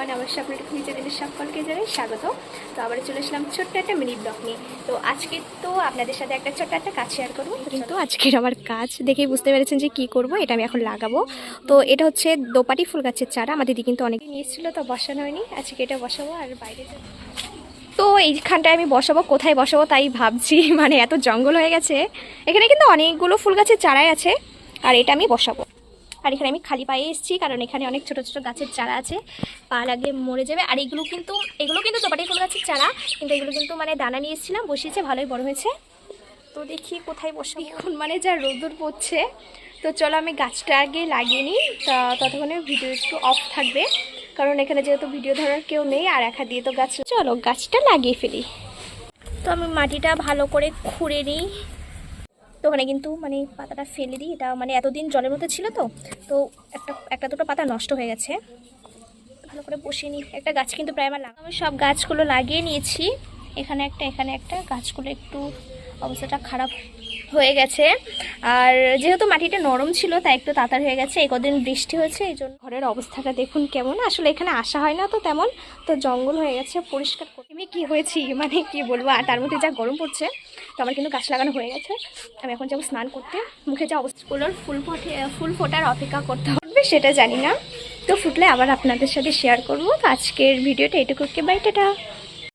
Everyone অবশ্যই আপনাদের নিচে দিনের সকলকে জানাই স্বাগত। তো আবার চলে এসলাম ছোট্ট একটা মিনি ব্লগ নিয়ে। তো আজকে তো আপনাদের সাথে একটা ছোট্ট একটা কাজ শেয়ার করব। কিন্তু আজকের আমার কাজ দেখেই বুঝতে পেরেছেন যে কি করব এটা আমি এখন লাগাবো। তো এটা হচ্ছে দোপাটি ফুল গাছের চারা। আমাদের দিদি কিন্তু অনেক নিয়ে এসেছিল তো বসানো হয়নি। আজকে এটা বসাবো আর বাইরে তো এইখানটায় আমি বসাবো কোথায় বসাবো তাই ভাবছি। মানে এত জঙ্গল হয়ে গেছে। এখানে কিন্তু অনেকগুলো ফুল গাছের চারাই আছে আর এটা আমি বসাবো। আর এখানে আমি খালি পায়ে এসেছি, কারণ এখানে অনেক ছোট ছোট গাছের চারা আছে, পা লাগলে মরে যাবে। আর এগুলো কিন্তু এগুলো কিন্তু চপাটি ফুল গাছের চারা, কিন্তু এগুলো কিন্তু মানে দানা নিয়ে এসেছিলাম, বসিয়েছে, ভালোই বড় হয়েছে। তো দেখি কোথায় বসে এখন মানে যা রোদুর পড়ছে, তো চলো আমি গাছটা আগে লাগিয়ে নিই, তা ততক্ষণে ভিডিও একটু অফ থাকবে, কারণ এখানে যেহেতু ভিডিও ধরার কেউ নেই, আর একা দিয়ে তো গাছ চলো গাছটা লাগিয়ে ফেলি। তো আমি মাটিটা ভালো করে খুঁড়ে নিই। তো ওখানে কিন্তু মানে পাতাটা ফেলে দিই। এটা মানে এতদিন জলের মধ্যে ছিল তো তো একটা একটা দুটো পাতা নষ্ট হয়ে গেছে। ভালো করে বসিয়ে নিই। একটা গাছ কিন্তু প্রায় আমার লাগা আমি সব গাছগুলো লাগিয়ে নিয়েছি। এখানে একটা এখানে একটা। গাছগুলো একটু অবস্থাটা খারাপ হয়ে গেছে। আর যেহেতু মাটিটা নরম ছিল, তাই একটু তাতার হয়ে গেছে। এই কদিন বৃষ্টি হয়েছে, এই জন্য ঘরের অবস্থাটা দেখুন কেমন। আসলে এখানে আসা হয় না তো তেমন। তো জঙ্গল হয়ে গেছে, পরিষ্কার আমি কী হয়েছি মানে কি বলব? আর তার মধ্যে যা গরম পড়ছে, তো আমার কিন্তু গাছ লাগানো হয়ে গেছে। আমি এখন যাব স্নান করতে। মুখে যা অবস্থা অবস্থাগুলোর ফুল ফোটে, ফুল ফোটার অপেক্ষা করতে হবে, সেটা জানি না। তো ফুটলে আবার আপনাদের সাথে শেয়ার করব। তো আজকের ভিডিওটা এটুকু বাই টাটা।